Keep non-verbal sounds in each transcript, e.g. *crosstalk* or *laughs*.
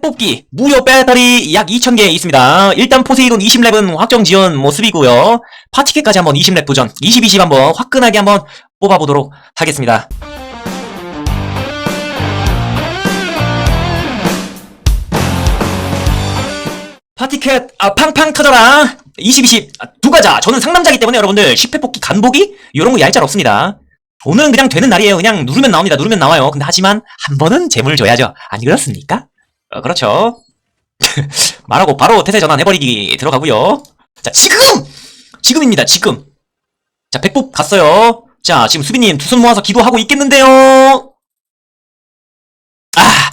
파티켓 뽑기 무료 배터리 약 2000개 있습니다. 일단 포세이돈 20랩은 확정 지원 모습이고요. 파티켓까지 한번 20랩 도전, 20, 20 한번 화끈하게 한번 뽑아보도록 하겠습니다. 파티켓 아 팡팡 터져라 20, 20 아, 두 가자 저는 상남자기 때문에 여러분들 10회 뽑기 간보기 이런 거 얄짤 없습니다 오늘은 그냥 되는 날이에요 그냥 누르면 나옵니다 누르면 나와요 근데 하지만 한 번은 재물 줘야죠 아니 그렇습니까? 어, 그렇죠 *laughs* 말하고 바로 태세 전환 해버리기 들어가고요 자 지금 지금입니다 지금 자 백복 갔어요 자 지금 수비님 두 손 모아서 기도하고 있겠는데요 아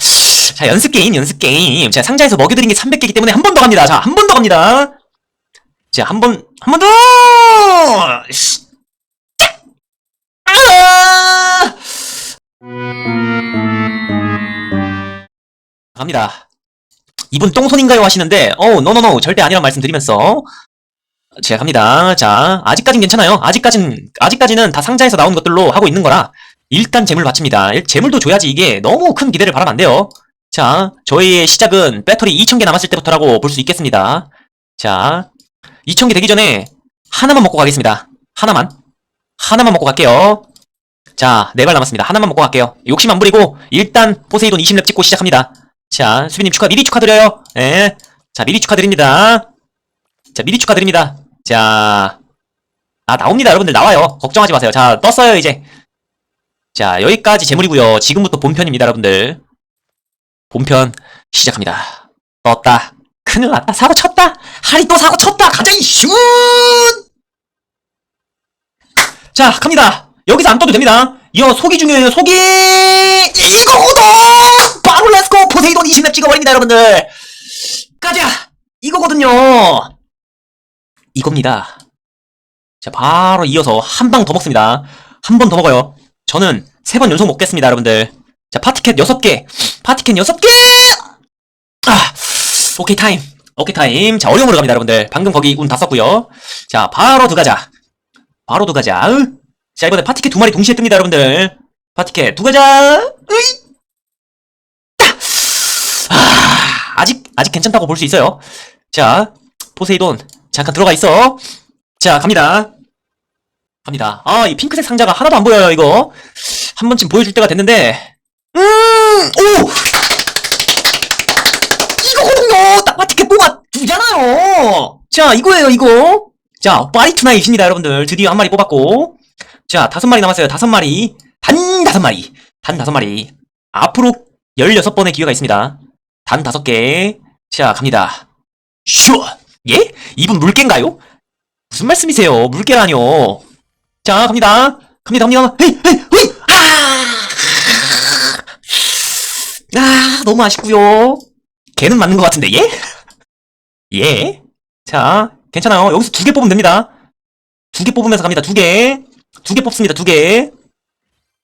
자, 연습 게임, 연습 게임. 자, 상자에서 먹여드린 게 300개이기 때문에 한 번 더 갑니다. 자, 한 번 더 갑니다. 자, 한 번, 한 번 더! 갑니다. 이분 똥손인가요? 하시는데, 어, 노노노, 절대 아니란 말씀 드리면서. 제가 갑니다. 자, 아직까진 괜찮아요. 아직까진, 아직까지는 다 상자에서 나온 것들로 하고 있는 거라, 일단 재물 바칩니다. 일- 재물도 줘야지 이게 너무 큰 기대를 바라면 안 돼요. 자, 저희의 시작은 배터리 2000개 남았을 때부터라고 볼 수 있겠습니다. 자, 2000개 되기 전에 하나만 먹고 가겠습니다. 하나만. 하나만 먹고 갈게요. 자, 네 발 남았습니다. 하나만 먹고 갈게요. 욕심 안 부리고 일단 포세이돈 20렙 찍고 시작합니다. 자, 수빈님 축하, 미리 축하드려요. 예. 자, 미리 축하드립니다. 자, 미리 축하드립니다. 자, 아, 나옵니다. 여러분들 나와요. 걱정하지 마세요. 자, 떴어요, 이제. 자, 여기까지 재물이고요. 지금부터 본편입니다, 여러분들. 본편 시작합니다. 떴다. 큰일 났다. 사고 쳤다. 하리 또 사고 쳤다. 가자 이 슛. 자 갑니다. 여기서 안 떠도 됩니다. 이어 속이 중요해요. 속이 이거거든. 바로 렛츠고 포세이돈 20렙 찍어버립니다 여러분들. 가자. 이거거든요. 이겁니다. 자 바로 이어서 한 방 더 먹습니다. 한 번 더 먹어요. 저는 세 번 연속 먹겠습니다 여러분들. 자 파티켓 6개. 파티켓 6개! 아, 오케이 타임. 오케이 타임. 자, 어려움으로 갑니다, 여러분들. 방금 거기 운 다 썼고요. 자, 바로 들어가자. 바로 들어가자. 으. 자, 이번에 파티켓 두 마리 동시에 뜹니다, 여러분들. 파티켓 두 가자. 으이. 아, 아직 아직 괜찮다고 볼 수 있어요. 자, 포세이돈 잠깐 들어가 있어. 자, 갑니다. 갑니다. 아, 이 핑크색 상자가 하나도 안 보여요, 이거. 한 번쯤 보여줄 때가 됐는데. 음, 오! 이거거든요! 딱 마티켓 뽑아 주잖아요! 자, 이거예요, 이거. 자, 파이트나잇입니다, 여러분들. 드디어 한 마리 뽑았고. 자, 다섯 마리 남았어요, 다섯 마리. 단 다섯 마리. 단 다섯 마리. 앞으로 16번의 기회가 있습니다. 단 다섯 개. 자, 갑니다. 슈! 예? 이분 물개인가요? 무슨 말씀이세요? 물개라뇨. 자, 갑니다. 갑니다, 갑니다. 헤이, 헤이, 헤이! 아! 아, 너무 아쉽고요 걔는 맞는 것 같은데, 예? 예? 자, 괜찮아요. 여기서 두 개 뽑으면 됩니다. 두 개 뽑으면서 갑니다. 두 개. 두 개 뽑습니다. 두 개.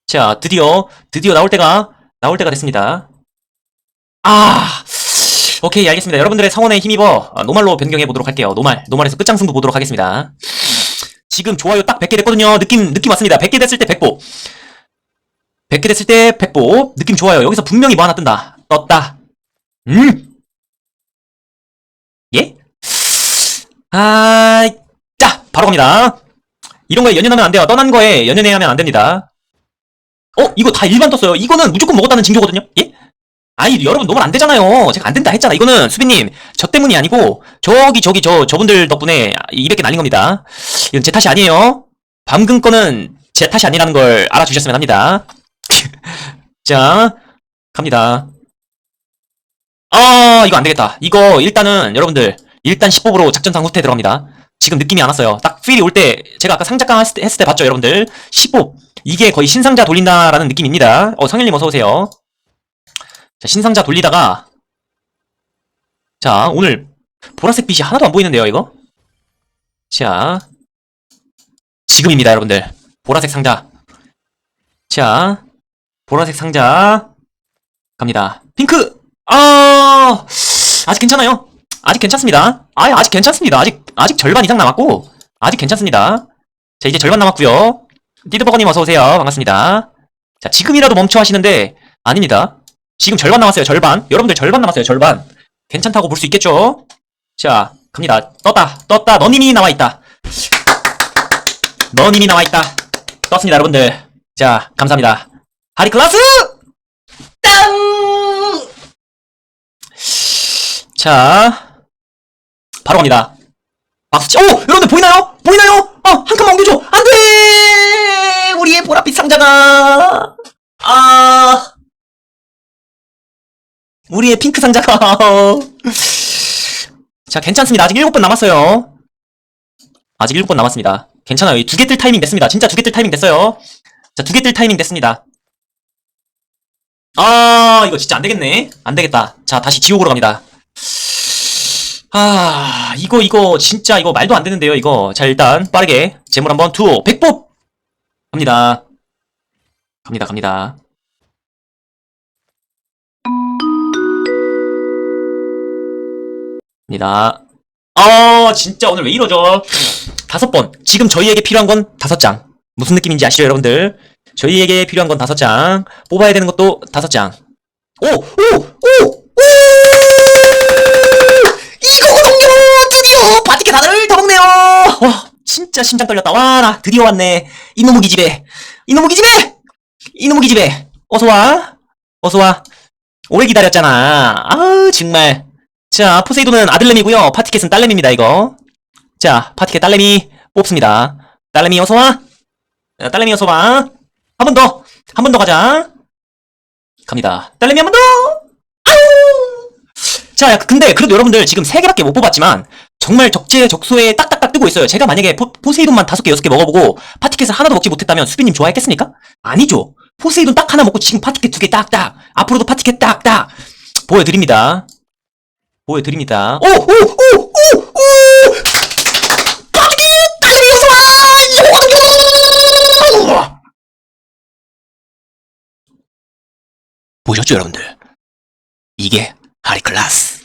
자, 드디어, 드디어 나올 때가, 나올 때가 됐습니다. 아, 오케이, 알겠습니다. 여러분들의 성원에 힘입어 아, 노말로 변경해 보도록 할게요. 노말, 노말에서 끝장승부 보도록 하겠습니다. 지금 좋아요 딱 100개 됐거든요. 느낌, 느낌 왔습니다. 100개 됐을 때 100보. 100개 됐을 때 100보. 느낌 좋아요. 여기서 분명히 뭐 하나 뜬다. 떴다. 음! 예? 아, 자, 바로 갑니다. 이런 거에 연연하면 안 돼요. 떠난 거에 연연해야 하면 안 됩니다. 어, 이거 다 일반 떴어요. 이거는 무조건 먹었다는 징조거든요? 예? 아니, 여러분, 너무 안 되잖아요. 제가 안 된다 했잖아. 이거는, 수빈님, 저 때문이 아니고, 저기, 저기, 저, 저분들 덕분에 200개 날린 겁니다. 이건 제 탓이 아니에요. 방금 거는 제 탓이 아니라는 걸 알아주셨으면 합니다. *laughs* 자, 갑니다. 아, 이거 안 되겠다. 이거 일단은 여러분들 일단 10뽑으로 작전상 후퇴 들어갑니다. 지금 느낌이 안 왔어요. 딱 필이 올 때 제가 아까 상작강 했을 때, 했을 때 봤죠, 여러분들. 10뽑. 이게 거의 신상자 돌린다라는 느낌입니다. 어, 성일님 어서 오세요. 자, 신상자 돌리다가 자, 오늘 보라색 빛이 하나도 안 보이는데요, 이거? 자, 지금입니다, 여러분들. 보라색 상자. 자, 보라색 상자 갑니다. 핑크. 아, 아직 괜찮아요. 아직 괜찮습니다. 아, 아직 괜찮습니다. 아직 아직 절반 이상 남았고 아직 괜찮습니다. 자, 이제 절반 남았고요. 띠드버거님 어서 오세요. 반갑습니다. 자, 지금이라도 멈춰 하시는데 아닙니다. 지금 절반 남았어요, 절반. 여러분들 절반 남았어요, 절반. 괜찮다고 볼 수 있겠죠? 자, 갑니다. 떴다, 떴다. 너님이 나와있다. 너님이 나와있다. 떴습니다, 여러분들. 자, 감사합니다. 하리 클라스! 땅! 자, 바로 갑니다. 박수 치, 오! 여러분들 보이나요? 보이나요? 어, 한 칸만 옮겨줘! 안 돼! 우리의 보랏빛 상자가! 아, 우리의 핑크 상자가. *laughs* 자, 괜찮습니다. 아직 7번 남았어요. 아직 7번 남았습니다. 괜찮아요. 이두개 뜰 타이밍 됐습니다. 진짜 두 개 뜰 타이밍 됐어요. 자, 두 개 뜰 타이밍 됐습니다. 아, 이거 진짜 안 되겠네. 안 되겠다. 자, 다시 지옥으로 갑니다. 아, 이거, 이거, 진짜, 이거 말도 안 되는데요, 이거. 자, 일단, 빠르게, 재물 한번, 투, 백법! 갑니다. 갑니다, 갑니다. 갑니다. 아, 진짜 오늘 왜 이러죠? 다섯 번. 지금 저희에게 필요한 건 다섯 장. 무슨 느낌인지 아시죠, 여러분들? 저희에게 필요한 건 다섯 장. 뽑아야 되는 것도 다섯 장. 오! 오! 오! 와, 진짜 심장 떨렸다. 와, 나 드디어 왔네. 이놈의 기집애. 이놈의 기집애! 이놈의 기집애. 어서와. 어서와. 오래 기다렸잖아. 아우, 정말. 자, 포세이돈은 아들내미고요. 파티켓은 딸내미입니다, 이거. 자, 파티켓 딸내미 뽑습니다. 딸내미 어서와. 자, 딸내미 어서와. 한 번 더. 한 번 더 가자. 갑니다. 딸내미 한 번 더! 아우! 자, 근데 그래도 여러분들 지금 3개밖에 못 뽑았지만 정말 적 재적소에 딱딱딱 뜨고 있어요. 제가 만약에 포, 포세이돈만 5개, 6개 먹어보고 파티켓을 하나도 먹지 못했다면 수비님 좋아했겠습니까? 아니죠. 포세이돈 딱 하나 먹고 지금 파티켓 두 개 딱딱. 앞으로도 파티켓 딱딱. 보여드립니다. 보여드립니다. 오! 오! 오! 오! 오! 파티켓! 딸내미 어서와! 보셨죠, 여러분들? 이게 하리클라스.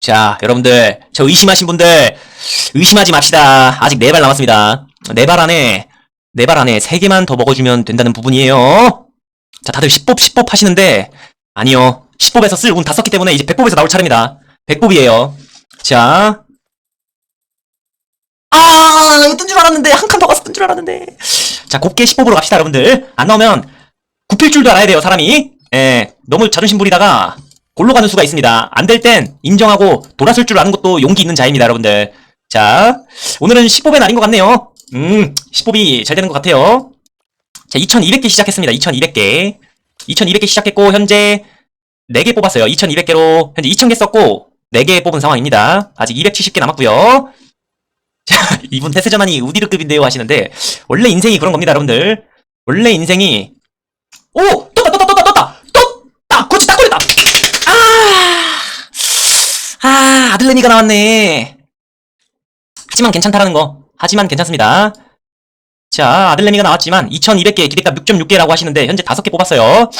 자, 여러분들, 저 의심하신 분들, 의심하지 맙시다. 아직 네 발 남았습니다. 네 발 안에, 네 발 안에 세 개만 더 먹어주면 된다는 부분이에요. 자, 다들 10법, 10법 하시는데, 아니요. 10법에서 쓸 운 다 썼기 때문에 이제 100법에서 나올 차례입니다. 100법이에요. 자. 아, 뜬 줄 알았는데, 한 칸 더 가서 뜬 줄 알았는데. 자, 곱게 10법으로 갑시다, 여러분들. 안 나오면, 굽힐 줄도 알아야 돼요, 사람이. 예, 너무 자존심 부리다가, 골로 가는 수가 있습니다. 안 될 땐 인정하고 돌아설 줄 아는 것도 용기 있는 자입니다, 여러분들. 자, 오늘은 10법의 날인 것 같네요. 음, 10법이 잘 되는 것 같아요. 자, 2200개 시작했습니다. 2200개. 2200개 시작했고, 현재 4개 뽑았어요. 2200개로, 현재 2000개 썼고, 4개 뽑은 상황입니다. 아직 270개 남았고요 자, *laughs* 이분 태세전환이 우디르급인데요 하시는데, 원래 인생이 그런 겁니다, 여러분들. 원래 인생이, 오! 떴다, 떴다, 떴다, 떴다! 떴다! 그렇지, 딱 걸렸다! 아! 아, 아들내미가 나왔네. 하지만 괜찮다라는 거. 하지만 괜찮습니다. 자, 아들내미가 나왔지만 2200개 기대값 6.6개라고 하시는데 현재 5개 뽑았어요.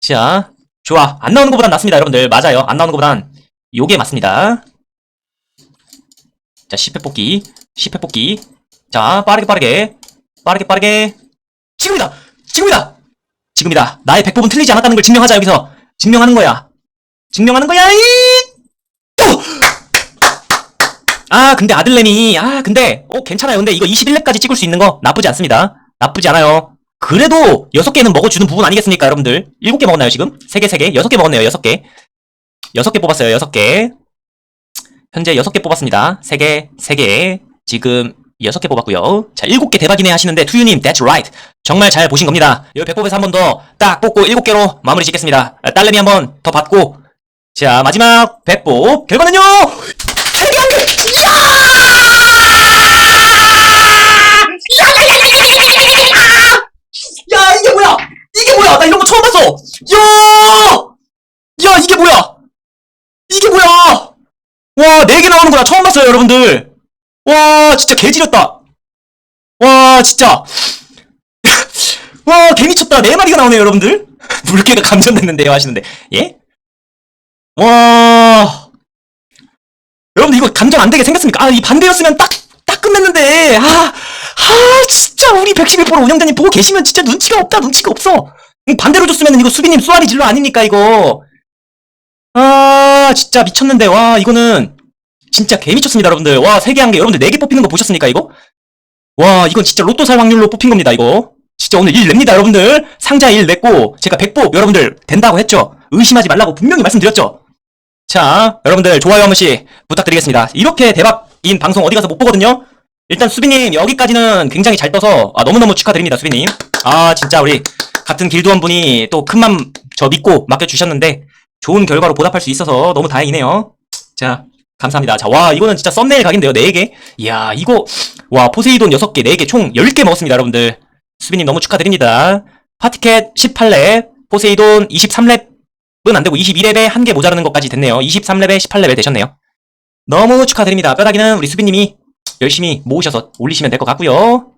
자, 좋아. 안 나오는 것보단 낫습니다, 여러분들. 맞아요. 안 나오는 것보단 요게 맞습니다. 자, 10회 뽑기. 10회 뽑기. 자, 빠르게 빠르게. 빠르게 빠르게. 지금이다! 지금이다! 지금이다. 나의 100법은 틀리지 않았다는 걸 증명하자, 여기서. 증명하는 거야. 증명하는 거야, 이! 또! 아, 근데 아들내미, 아, 근데, 어, 괜찮아요. 근데 이거 21렙까지 찍을 수 있는 거 나쁘지 않습니다. 나쁘지 않아요. 그래도 6개는 먹어주는 부분 아니겠습니까, 여러분들? 7개 먹었나요, 지금? 3개, 3개? 6개 먹었네요, 6개. 6개 뽑았어요, 6개. 현재 6개 뽑았습니다. 3개, 3개. 지금 6개 뽑았고요. 자, 7개 대박이네 하시는데, 투유님, that's right. 정말 잘 보신 겁니다. 여기 100뽑에서 한 번 더 딱 뽑고 7개로 마무리 짓겠습니다. 아, 딸내미 한 번 더 받고. 자, 마지막 100뽑. 결과는요! 야? 나 이런 거 처음 봤어! 야! 야, 이게 뭐야? 이게 뭐야? 와, 4개 나오는구나. 처음 봤어요, 여러분들. 와, 진짜 개지렸다. 와, 진짜. 와, 개미쳤다. 4마리가 나오네요, 여러분들. *laughs* 물개가 감전됐는데요, 하시는데. 예? 와. 여러분들, 이거 감전 안 되게 생겼습니까? 아, 이 반대였으면 딱, 딱 끝냈는데. 아, 아, 진짜 우리 111% 운영자님 보고 계시면 진짜 눈치가 없다, 눈치가 없어. 음, 반대로 줬으면 이거 수비님 쏘아리 질러 아닙니까, 이거. 아, 진짜 미쳤는데, 와, 이거는 진짜 개 미쳤습니다, 여러분들. 와, 3개 한 개, 여러분들 4개 뽑히는 거 보셨습니까, 이거? 와, 이건 진짜 로또 살 확률로 뽑힌 겁니다, 이거. 진짜 오늘 일 냅니다, 여러분들. 상자 일 냈고, 제가 100뽑 여러분들 된다고 했죠. 의심하지 말라고 분명히 말씀드렸죠. 자, 여러분들 좋아요 한 번씩 부탁드리겠습니다. 이렇게 대박인 방송 어디 가서 못 보거든요? 일단 수비님 여기까지는 굉장히 잘 떠서 아, 너무너무 축하드립니다, 수비님. 아, 진짜 우리 같은 길드원 분이 또 큰맘 저 믿고 맡겨주셨는데 좋은 결과로 보답할 수 있어서 너무 다행이네요. 자, 감사합니다. 자, 와, 이거는 진짜 썸네일 각인데요, 4개. 이야, 이거, 와, 포세이돈 6개, 4개, 총 10개 먹었습니다, 여러분들. 수비님 너무 축하드립니다. 파티켓 18렙, 포세이돈 23렙은 안 되고 21렙에 한 개 모자라는 것까지 됐네요. 23렙에 18렙에 되셨네요. 너무 축하드립니다. 뼈다귀는 우리 수비님이 열심히 모으셔서 올리시면 될 것 같고요.